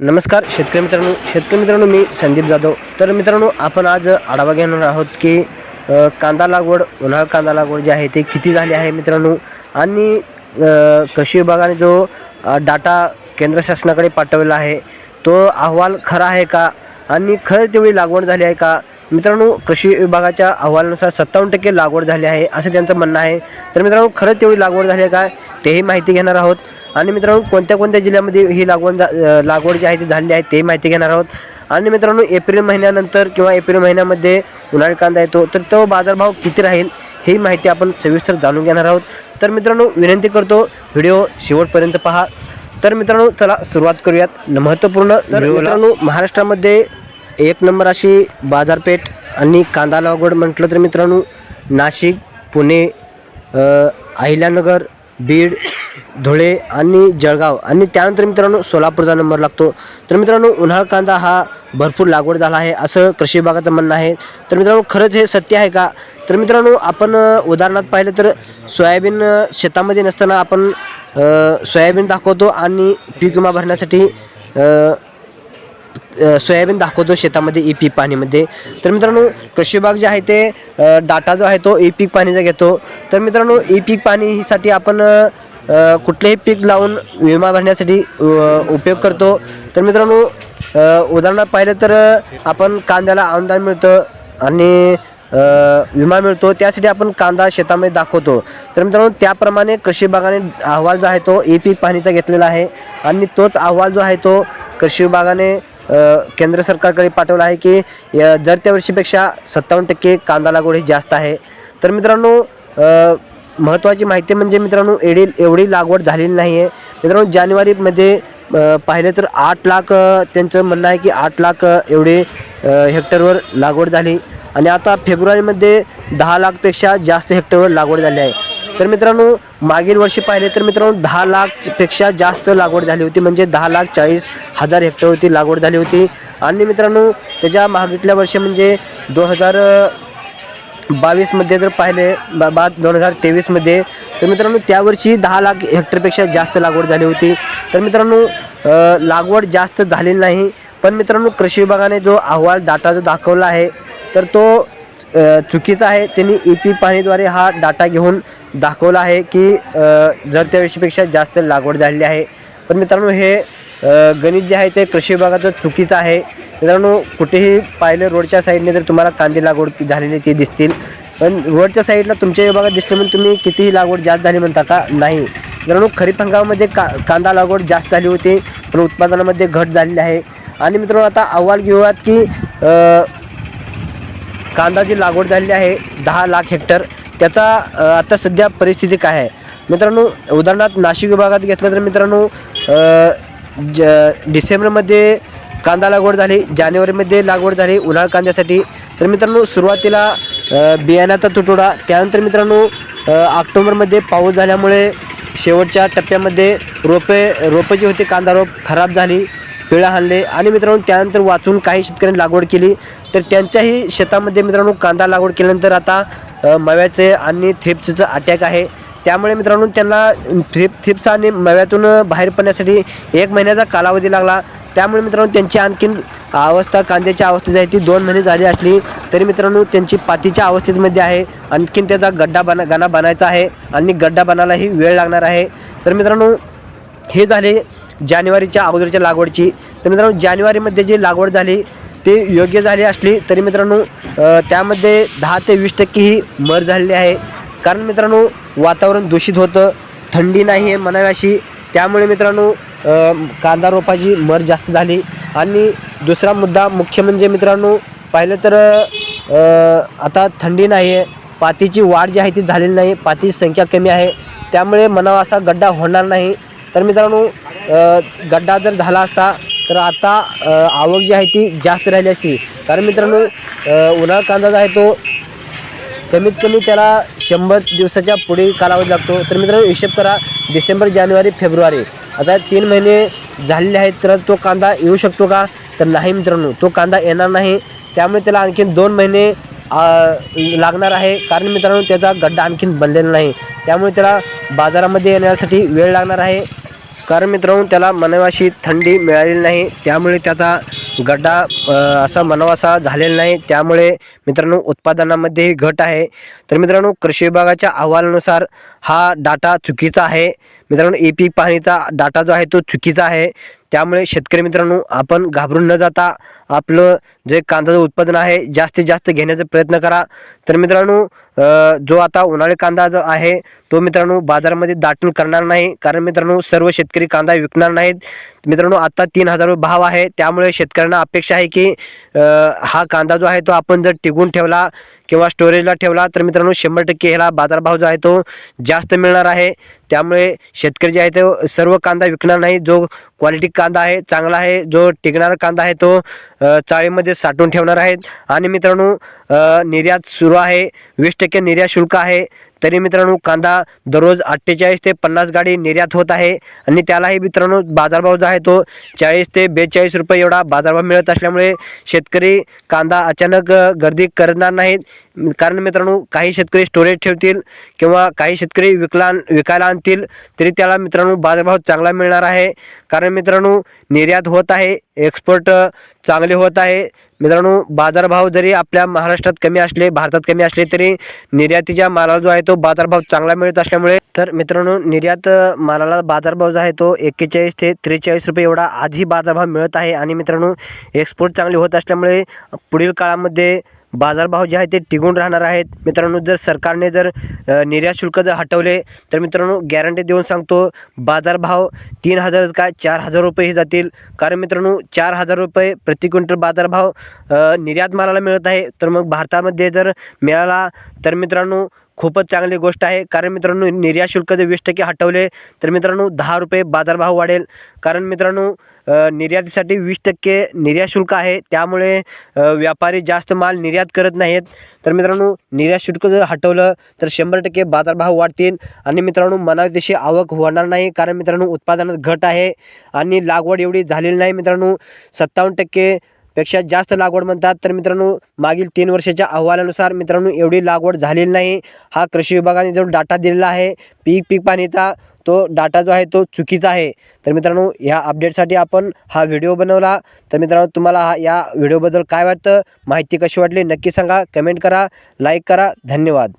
नमस्कार शेतकरी मित्रांनो. शेतकरी मित्रांनो मी संदीप जाधव. तर मित्रांनो आपण आज आढावा घेणार आहोत की कांदा लागवड उन्हाळ कांदा लागवड जी आहे ते किती झाली आहे मित्रांनो? आणि कृषी विभागाने जो डाटा केंद्र शासनाकडे पाठवलेला आहे तो अहवाल खरा आहे का? आणि खरं तेवढी लागवड झाली आहे का? मित्रांनो कृषी विभागाच्या अहवालानुसार सत्तावन्न टक्के लागवड झाली आहे असं त्यांचं म्हणणं आहे. तर मित्रांनो खरंच तेवढी लागवड झाली आहे का? तेही माहिती घेणार आहोत. आणि मित्रांनो कोणत्या कोणत्या जिल्ह्यामध्ये ही अ, लागवड जी आहे ती झाली आहे ते माहिती घेणार आहोत. आणि मित्रांनो एप्रिल महिन्यानंतर किंवा एप्रिल महिन्यामध्ये उन्हाळी कांदा येतो तर तो बाजारभाव किती राहील ही माहिती आपण सविस्तर जाणून घेणार आहोत. तर मित्रांनो विनंती करतो व्हिडिओ शेवटपर्यंत पहा. तर मित्रांनो चला सुरुवात करूयात. महत्त्वपूर्ण तर मित्रांनो महाराष्ट्रामध्ये एक नंबर अशी बाजारपेठ आणि कांदा लागवड म्हटलं तर मित्रांनो नाशिक पुणे अहिल्यानगर बीड धुळे आणि जळगाव आणि त्यानंतर मित्रांनो सोलापूरचा नंबर लागतो. तर मित्रांनो उन्हाळ कांदा हा भरपूर लागवड झाला आहे असं कृषी विभागाचं म्हणणं आहे. तर मित्रांनो खरंच हे सत्य आहे का? तर मित्रांनो आपण उदाहरणात उदाहरणार्थ पाहिलं तर सोयाबीन शेतामध्ये नसताना आपण सोयाबीन दाखवतो आणि पीक विमा भरण्यासाठी सोयाबीन दाखवतो शेतामध्ये ई पीक पाणीमध्ये. तर मित्रांनो कृषी विभाग जे आहे ते डाटा जो आहे तो ई पीक पाणीचा घेतो. तर मित्रांनो ई पीक पाणीसाठी आपण कुठलेही पीक लावून विमा भरण्यासाठी उपयोग करतो. तर मित्रांनो उदाहरणार्थ पाहिलं तर आपण कांद्याला अनुदान मिळतं आणि विमा मिळतो. त्यासाठी आपण कांदा शेतामध्ये दाखवतो. तर मित्रांनो त्याप्रमाणे कृषी विभागाने अहवाल जो आहे तो ई पीक पाहणीचा घेतलेला आहे. आणि तोच अहवाल जो आहे तो कृषी विभागाने केंद्र सरकारकडे पाठवलं आहे की या- जर त्या वर्षीपेक्षा सत्तावन्न टक्के कांदा लागवड ही जास्त आहे. तर मित्रांनो महत्त्वाची माहिती म्हणजे मित्रांनो एडी एवढी लागवड झालेली नाही आहे मित्रांनो जानेवारीमध्ये पाहिलं तर आठ लाख त्यांचं म्हणणं आहे की आठ लाख एवढे हेक्टरवर लागवड झाली. आणि आता फेब्रुवारीमध्ये दहा लाखपेक्षा जास्त हेक्टरवर लागवड झाली आहे. तर मित्रांनो मागील वर्षी पाहिले तर मित्रांनो दहा लाखपेक्षा जास्त लागवड झाली होती. म्हणजे दहा लाख चाळीस हजार हेक्टरवरती लागवड झाली होती. आणि मित्रांनो त्याच्या मागितल्या वर्षी म्हणजे दोन हजार बावीसमध्ये जर पाहिले बा बा दोन हजार तेवीसमध्ये तर मित्रांनो त्यावर्षी दहा लाख हेक्टरपेक्षा जास्त लागवड झाली होती. तर मित्रांनो लागवड जास्त झालेली नाही. पण मित्रांनो कृषी विभागाने जो अहवाल डाटा जो दाखवला आहे तर तो चुकीचं आहे. त्यांनी ई पी पाहणीद्वारे हा डाटा घेऊन दाखवला आहे की जर त्या वेळेपेक्षा जास्त लागवड झालेली आहे. पण मित्रांनो हे गणित जे आहे ते कृषी विभागाचं चुकीचं आहे. मित्रांनो कुठेही पाहिलं रोडच्या साईडने जर तुम्हाला कांदे लागवड झालेली ती दिसतील. पण रोडच्या साईडला तुमच्या विभागात दिसले म्हणून तुम्ही कितीही लागवड जास्त झाली म्हणता का? नाही. मित्रांनो खरीप हंगामामध्ये का कांदा लागवड जास्त झाली होती पण उत्पादनामध्ये घट झालेली आहे. आणि मित्रांनो आता अहवाल घेऊयात की कांदाची लागवड झालेली आहे दहा लाख हेक्टर. त्याचा आता सध्या परिस्थिती काय आहे? मित्रांनो उदाहरणार्थ नाशिक विभागात घेतलं तर मित्रांनो ज डिसेंबरमध्ये कांदा लागवड झाली जानेवारीमध्ये लागवड झाली उन्हाळ कांद्यासाठी. तर मित्रांनो सुरुवातीला बियाण्याचा तुटवडा त्यानंतर मित्रांनो ऑक्टोबरमध्ये पाऊस झाल्यामुळे शेवटच्या टप्प्यामध्ये रोपे रोपं जी होती कांदा रोप खराब झाली. पिळा हाणले. आणि मित्रांनो त्यानंतर वाचून काही शेतकऱ्यांनी लागवड केली. तर त्यांच्याही शेतामध्ये मित्रांनो कांदा लागवड केल्यानंतर आता मव्याचे आणि थेप्सचं अटॅक आहे. त्यामुळे मित्रांनो त्यांना थेप थ्रिप्स आणि मव्यातून बाहेर पडण्यासाठी एक महिन्याचा कालावधी लागला. त्यामुळे मित्रांनो त्यांची आणखीन अवस्था कांद्याची अवस्था जी आहे ती दोन महिने झाली असली तरी मित्रांनो त्यांची पातीच्या अवस्थेमध्ये आहे. आणखीन त्याचा गड्डा बना गाणा बनायचा आहे आणि गड्डा बनायलाही वेळ लागणार आहे. तर मित्रांनो हे झाले जानेवारीच्या अगोदरच्या लागवडची. तर मित्रांनो जानेवारीमध्ये जी लागवड झाली ती योग्य झाली असली तरी मित्रांनो त्यामध्ये दहा ते वीस टक्के ही मर झालेली आहे. कारण मित्रांनो वातावरण दूषित होतं थंडी नाही आहे मनाव्याशी. त्यामुळे मित्रांनो कांदा रोपाची मर जास्त झाली. आणि दुसरा मुद्दा मुख्य म्हणजे मित्रांनो पाहिलं तर आता थंडी नाही आहे. पातीची वाढ जी आहे ती झालेली नाही. पातीची संख्या कमी आहे. त्यामुळे मनावा असा गड्डा होणार नाही. तर मित्रांनो गड्डा जर झाला असता तर आता आवक जी आहे ती जास्त राहिली असती. कारण मित्रांनो उन्हाळा कांदा जो आहे तो कमीत कमी त्याला शंभर दिवसाच्या पुढे कालावधी लागतो. तर मित्रांनो हिशेब करा डिसेंबर जानेवारी फेब्रुवारी. आता तीन महिने झालेले आहेत तर तो कांदा येऊ शकतो का? तर नाही मित्रांनो तो कांदा येणार नाही. त्यामुळे त्याला आणखीन दोन महिने लागणार आहे. कारण मित्रांनो त्याचा गड्डा आणखीन बनलेला नाही. त्यामुळे त्याला बाजारामध्ये येण्यासाठी वेळ लागणार आहे. कारण मित्रांनो त्याला मनवाशी थंडी मिळालेली नाही. त्यामुळे त्याचा गड्डा असा मनवासा झालेला नाही. त्यामुळे मित्रांनो उत्पादनामध्ये घट आहे. तर मित्रांनो कृषी विभागाच्या अहवालानुसार हा डाटा चुकीचा आहे. मित्रांनो ए पी पाहणीचा डाटा जो आहे तो चुकीचा आहे. त्यामुळे शेतकरी मित्रांनो आपण घाबरून न जाता आपलं जे कांद्याचं उत्पादन आहे जास्तीत जास्त घेण्याचा प्रयत्न करा. तर मित्रांनो जो आता उन्हाळी कांदा जो आहे तो मित्रांनो बाजारामध्ये दाटून करणार नाही. कारण मित्रांनो सर्व शेतकरी कांदा विकणार नाहीत. मित्रांनो आत्ता तीन हजार रुपये भाव आहे. त्यामुळे शेतकऱ्यांना अपेक्षा आहे की हा कांदा जो आहे तो आपण जर टिकून ठेवला किंवा स्टोरेजला ठेवला तर मित्रांनो शंभर टक्के ह्याला बाजारभाव जो आहे तो जास्त मिळणार आहे. त्यामुळे शेतकरी जे आहे तो सर्व कांदा विकणार नाही. जो क्वालिटी कांदा आहे चांगला आहे जो टिकणारा कांदा आहे तो चाळीमध्ये साठवून ठेवणार आहेत. आणि मित्रांनो निर्यात सुरू आहे. वीस टक्के निर्यात शुल्क आहे. तरी मित्रांनो कांदा दररोज अठ्ठेचाळीस ते पन्नास गाडी निर्यात होत आहे. आणि त्यालाही मित्रांनो बाजारभाव जो आहे तो चाळीस ते बेचाळीस रुपये एवढा बाजारभाव मिळत असल्यामुळे शेतकरी कांदा अचानक गर्दी करणार नाहीत. कारण मित्रांनो काही शेतकरी स्टोरेज ठेवतील किंवा काही शेतकरी विकला विकायला आणतील तरी त्याला मित्रांनो बाजारभाव चांगला मिळणार आहे. कारण मित्रांनो निर्यात होत आहे एक्सपोर्ट चांगले होत आहे. मित्रांनो बाजारभाव जरी आपल्या महाराष्ट्रात कमी असले भारतात कमी असले तरी निर्यातीच्या मालाला जो आहे तो बाजारभाव चांगला मिळत असल्यामुळे तर मित्रांनो निर्यात मालाला बाजारभाव जो आहे तो एक्केचाळीस ते त्रेचाळीस रुपये एवढा आजही बाजारभाव मिळत आहे. आणि मित्रांनो एक्सपोर्ट चांगले होत असल्यामुळे पुढील काळामध्ये बाजारभाव जे आहे ते टिकून राहणार आहेत. मित्रांनो जर सरकारने जर निर्यात शुल्क जर हटवले तर मित्रांनो गॅरंटी देऊन सांगतो बाजारभाव तीन हजार काय चार हजार रुपयेही जातील. कारण मित्रांनो चार हजार रुपये प्रति क्विंटल बाजारभाव निर्यात मालाला मिळत आहे. तर मग भारतामध्ये जर मिळाला तर मित्रांनो खूपच चांगली गोष्ट आहे. कारण मित्रांनो निर्यात शुल्क जर वीस टक्के हटवले तर मित्रांनो दहा रुपये बाजारभाव वाढेल. कारण मित्रांनो निर्यातीसाठी वीस टक्के निर्यात शुल्क आहे. त्यामुळे व्यापारी जास्त माल निर्यात करत नाहीत. तर मित्रांनो निर्यात शुल्क जर हटवलं तर शंभर टक्के बाजारभाव वाढतील. आणि मित्रांनो मनावी तशी आवक होणार नाही कारण मित्रांनो उत्पादनात घट आहे. आणि लागवड एवढी झालेली नाही मित्रांनो. सत्तावन्न टक्के पेक्षा जास्त लागवड म्हणतात. तर मित्रांनो मागील तीन वर्षाच्या अहवालानुसार मित्रांनो एवढी लागवड झालेली नाही. हा कृषी विभागाने जो डाटा दिलेला आहे पीक पीक पाणीचा तो डाटा जो आहे तो चुकीचा आहे. तर मित्रांनो ह्या अपडेटसाठी आपण हा व्हिडिओ बनवला. तर मित्रांनो तुम्हाला हा या व्हिडिओबद्दल काय वाटतं? माहिती कशी वाटली? नक्की सांगा. कमेंट करा लाईक करा. धन्यवाद.